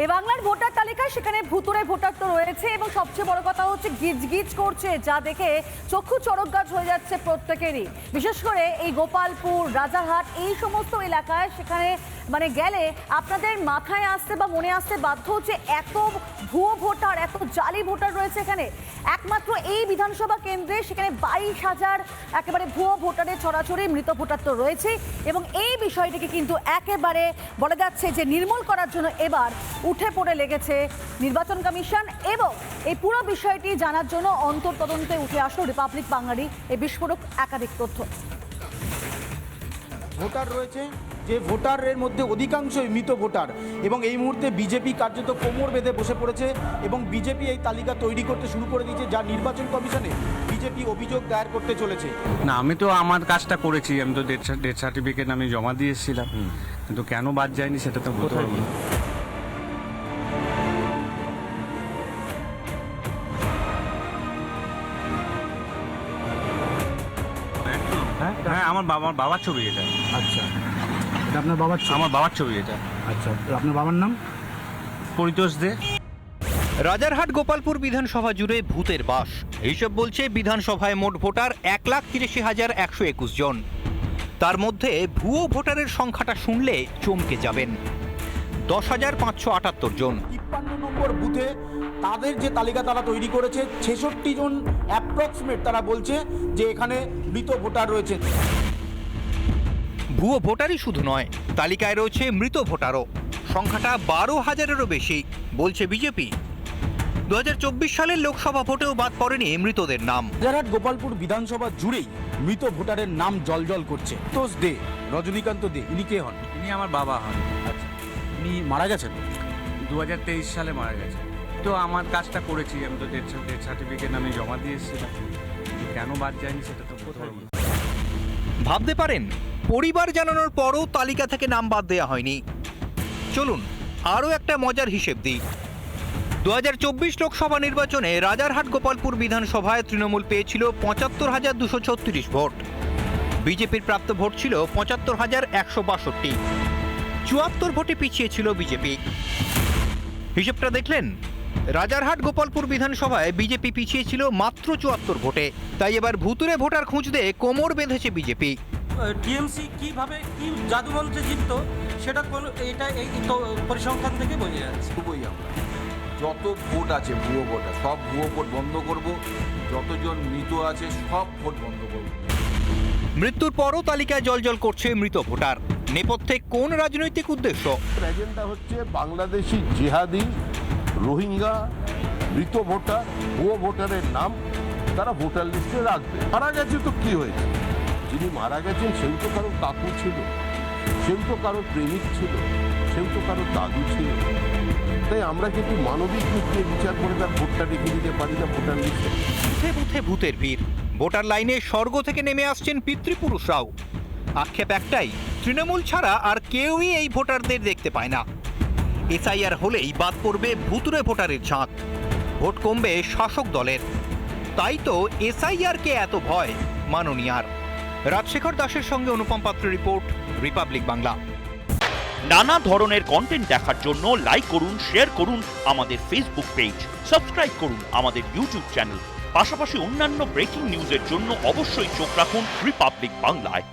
এ বাংলার ভোটার তালিকায় সেখানে ভুতুরে ভোটার তো রয়েছে এবং সবচেয়ে বড় কথা হচ্ছে গিজ গিজ করছে, যা দেখে চক্ষু চড়ক গাছ হয়ে যাচ্ছে প্রত্যেকেরই। বিশেষ করে এই গোপালপুর, রাজারহাট, এই সমস্ত এলাকায় সেখানে মানে গেলে আপনাদের মাথায় আসতে বা মনে আসতে বাধ্য হচ্ছে এত ভুয়ো ভোটার, এত জালি ভোটার রয়েছে এখানে। একমাত্র এই বিধানসভা কেন্দ্রে সেখানে বাইশ হাজার একেবারে ভুয়ো ভোটারের ছড়াছড়ি, মৃত ভোটার তো রয়েছে। এবং এই বিষয়টিকে কিন্তু একেবারে বলা যাচ্ছে যে নির্মূল করার জন্য এবার উঠে পড়ে লেগেছে নির্বাচন কমিশন এবং এই পুরো বিষয়টি জানার জন্য অন্তর তদন্তে উঠে আসলো রিপাবলিক বাঙালি এই বিস্ফোরক একাধিক তথ্য। ভোটার রয়েছে যে ভোটারের মধ্যে অধিকাংশই মৃত ভোটার এবং এই মুহূর্তে বিজেপি কার্যত কোমর বেঁধে বসে পড়েছে এবং বিজেপি এই তালিকা তৈরি করতে শুরু করে দিয়েছে যা নির্বাচন কমিশনে বিজেপি অভিযোগ দায়ের করতে চলেছে। না আমি তো আমার কাজটা করেছি আমি তো ডেথ ডেথ সার্টিফিকেট আমি জমা দিয়ে এসেছিলাম। কিন্তু কেন বাদ যায়নি সেটা তো বলতে পারব না। আমার বাবা বাবার ছবি এটা। আচ্ছা। এটা আপনার বাবার ছবি? আমার বাবার ছবি এটা। আচ্ছা তো আপনার বাবার নাম? পরিতোষ দে। রাজারহাট গোপালপুর বিধানসভা জুড়ে ভূতের বাস। এইসব বলছে বিধানসভায় মোট ভোটার এক লাখ তিরাশি হাজার একশো একুশ জন। তার মধ্যে ভুয়ো ভোটারের সংখ্যাটা শুনলে চমকে যাবেন। দশ হাজার পাঁচশো আটাত্তর জন। তিপ্পান্ন নম্বর বুথে তাদের যে তালিকা তারা তৈরি করেছে ছেষট্টি জন অ্যাপ্রক্সিমেট তারা বলছে যে এখানে মৃত ভোটার রয়েছে। ভুয়ো ভোটারই শুধু নয় তালিকায় রয়েছে মৃত ভোটারও। সংখ্যাটা বারো হাজারেরও বেশি বলছে বিজেপি। দু হাজার চব্বিশ সালের লোকসভা ভোটেও বাদ পড়েনি মৃতদের নাম। রাজারহাট গোপালপুর বিধানসভা জুড়েই মৃত ভোটারের নাম জলজল করছে। তোষ দে রজনীকান্ত দে ইনি কে হন? ইনি আমার বাবা হন। আচ্ছা ইনি মারা গেছেন? দু হাজার তেইশ সালে মারা গেছে তো আমার কাজটা করেছি, আমি তো ডেথ সার্টিফিকেট আমি জমা দিয়ে এসেছিলাম কেন বাদ যায়নি সেটা তো ভাবতে পারেন, পরিবার জানানোর পরও তালিকা থেকে নাম বাদ দেওয়া হয়নি। চলুন, আরও একটা মজার হিসেব দিই। দু হাজার চব্বিশ লোকসভা নির্বাচনে রাজারহাট গোপালপুর বিধানসভায় তৃণমূল পেয়েছিল পঁচাত্তর হাজার দুশো ছত্রিশ ভোট। বিজেপির প্রাপ্ত ভোট ছিল পঁচাত্তর হাজার একশো বাষট্টি। চুয়াত্তর ভোটে পিছিয়ে ছিল বিজেপি। হিসেবটা দেখলেন? রাজারহাট গোপালপুর বিধানসভায় বিজেপি পিছিয়ে ছিল মাত্র চুয়াত্তর ভোটে। তাই এবার ভুতুরে ভোটার খুঁজতে কোমর বেঁধেছে বিজেপি। টিএমসি কীভাবে কি জাদুমন্ত্রে জিততো সেটা কোন এটা এই পরিসংখ্যান থেকে বোঝা যাচ্ছে। আমরা। যত ভোট আছে ভুয়ো ভোট সব ভুয়ো ভোট বন্ধ করব যতজন মৃত আছে সব ভোট বন্ধ করব। মৃত্যুর পরও তালিকায় জলজল করছে মৃত ভোটার। নেপথ্যে কোন রাজনৈতিক উদ্দেশ্য? এজেন্ডা হচ্ছে বাংলাদেশি জিহাদি রোহিঙ্গা, মৃত ভোটার, ভুয়ো ভোটারের নাম তারা ভোটার লিস্টে রাখবে। মারা গেছে তো কি হয়েছে? যিনি মারা গেছেন সেও তো কারও কাকু ছিল, সেও তো কারও প্রেমিক ছিল, সেও তো কারও দাদু ছিল। তাই আমরা কিন্তু মানবিক দিক দিয়ে বিচার করে তার ভোটটা রেখে দিতে পারি না ভোটার লিস্টে। বুথে বুথে ভূতের ভিড়। ভোটার লাইনে স্বর্গ থেকে নেমে আসছেন পিতৃপুরুষরাও। আক্ষেপ একটাই, তৃণমূল ছাড়া আর কেউই এই ভোটারদের দেখতে পায় না। এসআইআর হলেই বাদ পড়বে ভুতুরে ভোটারের ঝাঁক। ভোট কমবে শাসক দলের। তাই তো এসআইআরকে এত ভয়, মাননীয়ার। রাজশেখর দাসের সঙ্গে অনুপম পাত্র রিপোর্ট, রিপাবলিক বাংলা। নানা ধরনের কন্টেন্ট দেখার জন্য লাইক করুন শেয়ার করুন আমাদের ফেসবুক পেজ সাবস্ক্রাইব করুন আমাদের ইউটিউব চ্যানেল পাশাপাশি অন্যান্য ব্রেকিং নিউজের জন্য অবশ্যই চোখ রাখুন রিপাবলিক বাংলায়